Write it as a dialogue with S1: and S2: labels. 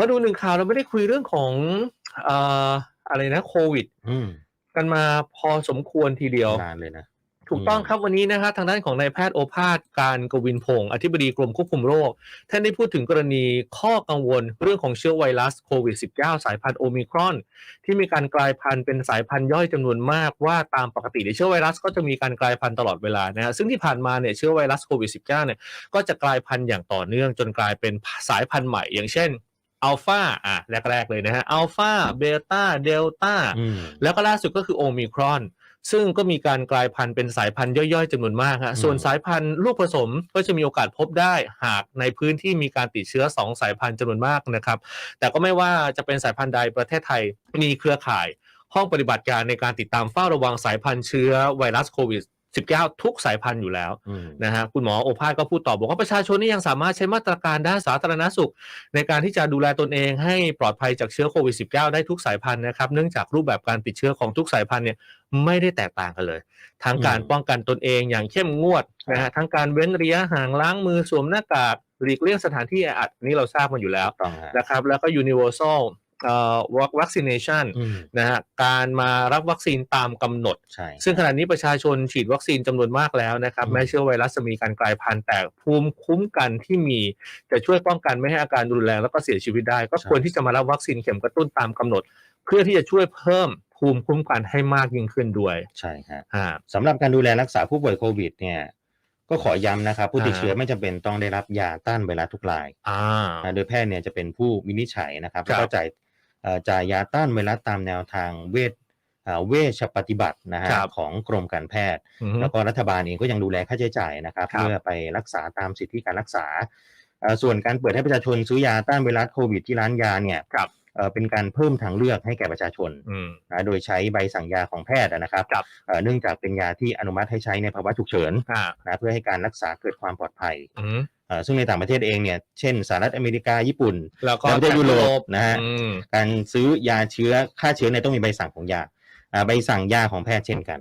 S1: ขอดูหนึ่งข่าวเราไม่ได้คุยเรื่องของเอ่ออะไรนะโควิด
S2: อืม
S1: กันมาพอสมควรทีเดียว
S2: นานเลยนะ
S1: ถูกต้อง
S2: อืม
S1: ครับวันนี้นะครับทางด้านของนายแพทย์โอภาสการกวินพงศ์อธิบดีกรมควบคุมโรคท่านได้พูดถึงกรณีข้อกังวลเรื่องของเชื้อไวรัสโควิด -19 สายพันธุ์โอมิครอน ที่มีการกลายพันธุ์เป็นสายพันธุ์ย่อยจำนวนมากว่าตามปกติในยเชื้อไวรัสก็จะมีการกลายพันธุ์ตลอดเวลานะฮะซึ่งที่ผ่านมาเนี่ยเชื้อไวรัสโควิด -19 เนี่ยก็จะกลายพันธุ์อย่างต่อเนื่องจนกลายเป็นสายพันธุ์ใหม่ อย่างเช่น อัลฟาอะแรก ๆ เลยนะฮะอัลฟาเบต้าเดลต้า
S2: อืม
S1: แล้วก็ล่าสุดก็คือโอมิครอน ซึ่งก็มีการกลายพันธุ์เป็นสายพันธุ์ย่อยๆจำนวนมากฮะ
S2: อืม
S1: ส่วนสายพันธุ์ลูกผสมก็จะมีโอกาสพบได้หากในพื้นที่มีการติดเชื้อ 2 สายพันธุ์จำนวนมากนะครับ แต่ก็ไม่ว่าจะเป็นสายพันธุ์ใดประเทศไทยมีเครือข่าย ห้องปฏิบัติการในการติดตามเฝ้าระวังสายพันธุ์เชื้อไวรัสโควิด 19 ทุกสายพันธุ์อยู่แล้ว
S2: อืม
S1: นะฮะคุณหมอโอภาสก็พูดต่อบอกว่าประชาชนนี่ยังสามารถใช้มาตรการด้านสาธารณสุข ในการที่จะดูแลตนเองให้ปลอดภัยจากเชื้อโควิด -19 ได้ทุกสายพันธุ์นะครับ เนื่องจากรูปแบบการติดเชื้อของทุกสายพันธุ์เนี่ยไม่ได้แตกต่างกันเลย ทั้งการ
S2: อืม
S1: ป้องกันตนเองอย่างเข้มงวดนะฮะทั้งการเว้นระยะห่างล้างมือสวมหน้ากากหลีกเลี่ยงสถานที่แออัดอันนี่เราทราบกันอยู่แล้ว
S2: ต้องฮะ
S1: นะครับแล้วก็ universal เอ่อ vaccination
S2: อืม
S1: นะฮะการมารับวัคซีนตามกำหนด
S2: ใช่
S1: ซึ่งขณะนี้ประชาชนฉีดวัคซีนจำนวนมากแล้วนะครับ
S2: อืม
S1: แม้เชื้อไวรัสจะมีการกลายพันธุ์แต่ภูมิคุ้มกันที่มีจะช่วยป้องกันไม่ให้อาการรุนแรงแล้วก็เสียชีวิตได้ ก็ควรที่จะมารับวัคซีนเข็มกระตุ้นตามกำหนด เพื่อที่จะช่วยเพิ่มภูมิคุ้มกันให้มากยิ่งขึ้นด้วย
S2: ใช่ฮะ
S1: อ่า
S2: สำหรับการดูแลรักษาผู้ป่วยโควิดเนี่ยก็ขอย้ำนะครับ ผู้ติด
S1: อ่า
S2: เชื้อไม่จำเป็นต้องได้รับยาต้านไวรัสทุกราย
S1: อ่า
S2: นะโดยแพทย์เนี่ยจะเป็นผู้วินิจฉัยนะครับ
S1: ครับ
S2: แล้วก็จ่ายเอ่อ จ่ายยาต้านไวรัสตามแนวทางเวชอ่าเวชปฏิบัตินะฮะ
S1: ครับ
S2: ของกรมการแพทย์
S1: อือฮึ
S2: แล้วก็รัฐบาลเองก็ยังดูแลค่าใช้จ่ายนะครับ
S1: ครับ
S2: เพื่อไปรักษาตามสิทธิการรักษาเอ่อส่วนการเปิดให้ประชาชนซื้อยาต้านไวรัสโควิดที่ร้านยาเนี่ย
S1: ครับ
S2: เอ่อเป็นการเพิ่มทางเลือกให้แก่ประชาชน
S1: อืม
S2: นะโดยใช้ใบสั่งยาของแพทย์นะครับ
S1: ครับ
S2: เอ่อเนื่องจากเป็นยาที่อนุมัติให้ใช้ในภาวะฉุกเฉิน
S1: อ่า
S2: นะเพื่อให้การรักษาเกิดความปลอดภัย
S1: อืม
S2: เอ่อ ซึ่งในต่างประเทศเองเนี่ยเช่นสหรัฐอเมริกาญี่ปุ่น
S1: แล้วก็
S2: แล้วประเทศยุโรปนะฮะ
S1: อืม
S2: การซื้อยาเชื้อฆ่าเชื้อเนี่ยต้องมีใบสั่งของยาอ่าใบสั่งยาของแพทย์เช่นกัน